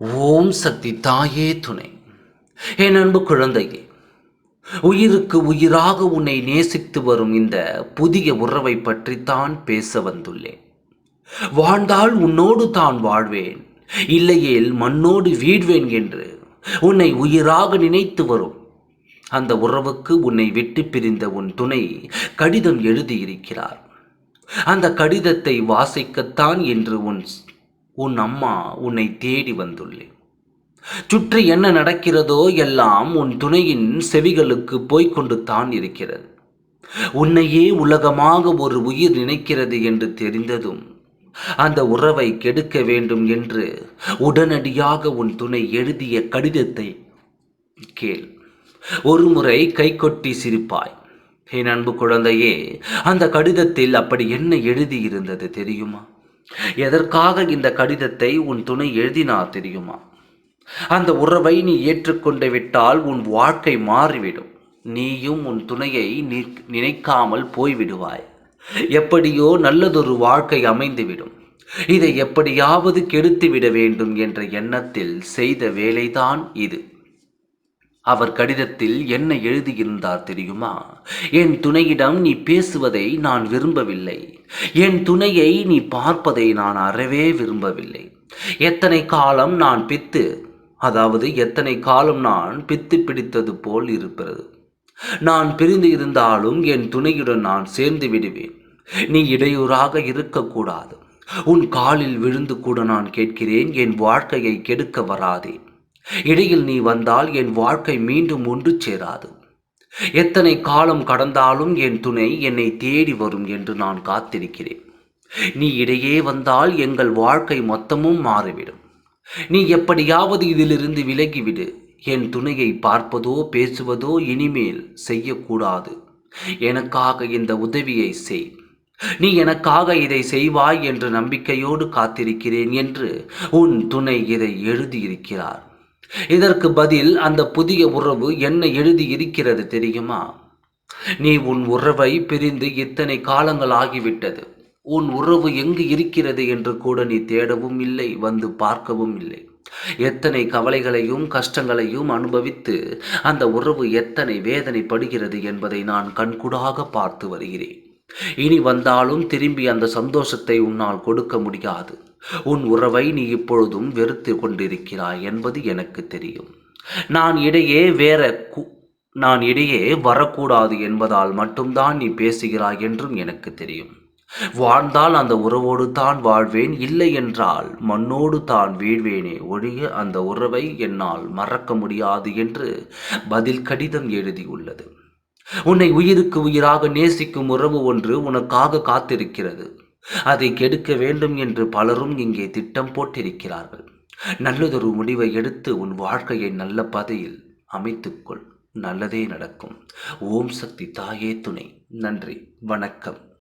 ஓம் சக்தி தாயே துணை. என் அன்பு குழந்தையே உயிருக்கு உயிராக உன்னை நேசித்து வரும் இந்த புதிய உறவை பற்றித்தான் பேச வந்துள்ளேன். வாழ்ந்தால் உன்னோடு தான் வாழ்வேன் இல்லையேல் மண்ணோடு வீழ்வேன் என்று உன்னை உயிராக நினைத்து வரும். அந்த உறவுக்கு உன்னை விட்டு பிரிந்த உன் துணை கடிதம் எழுதியிருக்கிறார். அந்த கடிதத்தை வாசிக்கத்தான் என்று உன் உன் அம்மா உன்னை தேடி வந்துள்ளேன் சுற்றி என்ன நடக்கிறதோ எல்லாம் உன் துணையின் செவிகளுக்கு போய்க்கொண்டு தான் இருக்கிறது. உன்னையே உலகமாக ஒரு உயிர் நினைக்கிறது என்று தெரிந்ததும் அந்த உறவை கெடுக்க வேண்டும் என்று உடனடியாக உன் துணை எழுதிய கடிதத்தை கேள். ஒருமுறை கைகொட்டி சிரிப்பாய். என் அன்பு குழந்தையே அந்த கடிதத்தில் அப்படி என்ன எழுதியிருந்தது தெரியுமா? எதற்காக இந்த கடிதத்தை உன் துணை எழுதினா தெரியுமா? அந்த உறவை நீ ஏற்றுக்கொண்டு விட்டால் உன் வாழ்க்கை மாறிவிடும். நீயும் உன் துணையை நினைக்காமல் போய்விடுவாய். எப்படியோ நல்லதொரு வாழ்க்கை அமைந்துவிடும். இதை எப்படியாவது கெடுத்து விட வேண்டும் என்ற எண்ணத்தில் செய்த வேலைதான் இது. அவர் கடிதத்தில் என்ன எழுதியிருந்தார் தெரியுமா? என் துணையிடம் நீ பேசுவதை நான் விரும்பவில்லை. என் துணையை நீ பார்ப்பதை நான் அறவே விரும்பவில்லை. எத்தனை காலம் நான் பித்து அதாவது எத்தனை காலம் நான் பித்து பிடித்தது போல் இருப்பது நான் பிரிந்து இருந்தாலும் என் துணையுடன் நான் சேர்ந்து விடுவேன். நீ இடையூறாக இருக்கக்கூடாது. உன் காலில் விழுந்து கூட நான் கேட்கிறேன் என் வாழ்க்கையை கெடுக்க வராதே. இடையில் நீ வந்தால் என் வாழ்க்கை மீண்டும் ஒன்று சேராது. எத்தனை காலம் கடந்தாலும் என் துணை என்னை தேடி வரும் என்று நான் காத்திருக்கிறேன். நீ இடையே வந்தால் எங்கள் வாழ்க்கை மொத்தமும் மாறிவிடும். நீ எப்படியாவது இதிலிருந்து விலகிவிடு. என் துணையை பார்ப்பதோ பேசுவதோ இனிமேல் செய்யக்கூடாது. எனக்காக இந்த உதவியை செய். நீ எனக்காக இதை செய்வாய் என்ற நம்பிக்கையோடு காத்திருக்கிறேன் என்று உன் துணை இதை எழுதியிருக்கிறார். இதற்கு பதில் அந்த புதிய உறவு என்ன எழுதி இருக்கிறது தெரியுமா? நீ உன் உறவை பிரிந்து இத்தனை காலங்கள் ஆகிவிட்டது. உன் உறவு எங்கு இருக்கிறது என்று கூட நீ தேடவும் இல்லை வந்து பார்க்கவும் இல்லை. எத்தனை கவலைகளையும் கஷ்டங்களையும் அனுபவித்து அந்த உறவு எத்தனை வேதனைப்படுகிறது என்பதை நான் கண்கூடாக பார்த்து வருகிறேன். இனி வந்தாலும் திரும்பி அந்த சந்தோஷத்தை உன்னால் கொடுக்க முடியாது. உன் உறவை நீ இப்பொழுதும் வெறுத்து கொண்டிருக்கிறாய் என்பது எனக்கு தெரியும். நான் இடையே வேற நான் இடையே வரக்கூடாது என்பதால் மட்டும்தான் நீ பேசுகிறாய் என்றும் எனக்கு தெரியும். வாழ்ந்தால் அந்த உறவோடு தான் வாழ்வேன் இல்லை என்றால் மண்ணோடு தான் வீழ்வேனே ஒழிய அந்த உறவை என்னால் மறக்க முடியாது என்று பதில் கடிதம் எழுதியுள்ளது. உன்னை உயிருக்கு உயிராக நேசிக்கும் உறவு ஒன்று உனக்காக காத்திருக்கிறது. அதை கெடுக்க வேண்டும் என்று பலரும் இங்கே திட்டம் போட்டிருக்கிறார்கள். நல்லதொரு முடிவை எடுத்து உன் வாழ்க்கையை நல்ல பதையில் அமைத்துக்கொள். நல்லதே நடக்கும். ஓம் சக்தி தாயே துணை. நன்றி. வணக்கம்.